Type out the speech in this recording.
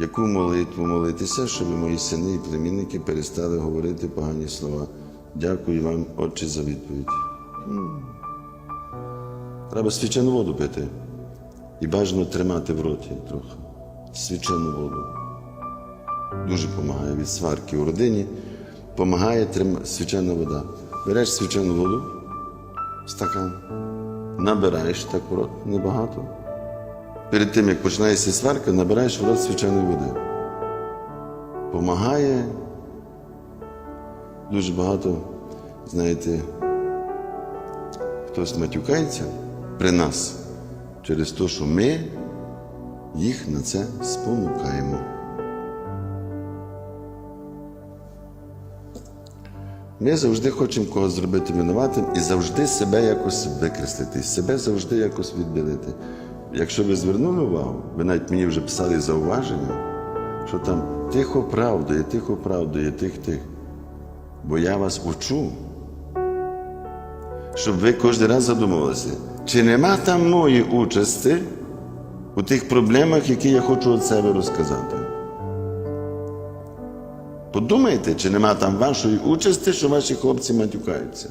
яку молитву молитися, щоб мої сини і племінники перестали говорити погані слова. Дякую вам, Отче, за відповідь. Треба свячену воду пити. І бажано тримати в роті трохи. Свячену воду. Дуже допомагає від сварки у родині. Помагає трим... свячена вода. Береш свячену воду, стакан, набираєш так в рот небагато. Перед тим, як починається сварка, набираєш в рот свяченої води. Помагає дуже багато, знаєте, хтось матюкається при нас через те, що ми їх на це спонукаємо. Ми завжди хочемо когось зробити винуватим і завжди себе якось викреслити, себе завжди якось відбілити. Якщо ви звернули увагу, ви навіть мені вже писали зауваження, що там тихо правдує, тихо правдує, тих тих. Бо я вас учу, щоб ви кожен раз задумувалися, чи нема там моєї участі у тих проблемах, які я хочу від себе розказати. Подумайте, чи нема там вашої участі, що ваші хлопці матюкаються.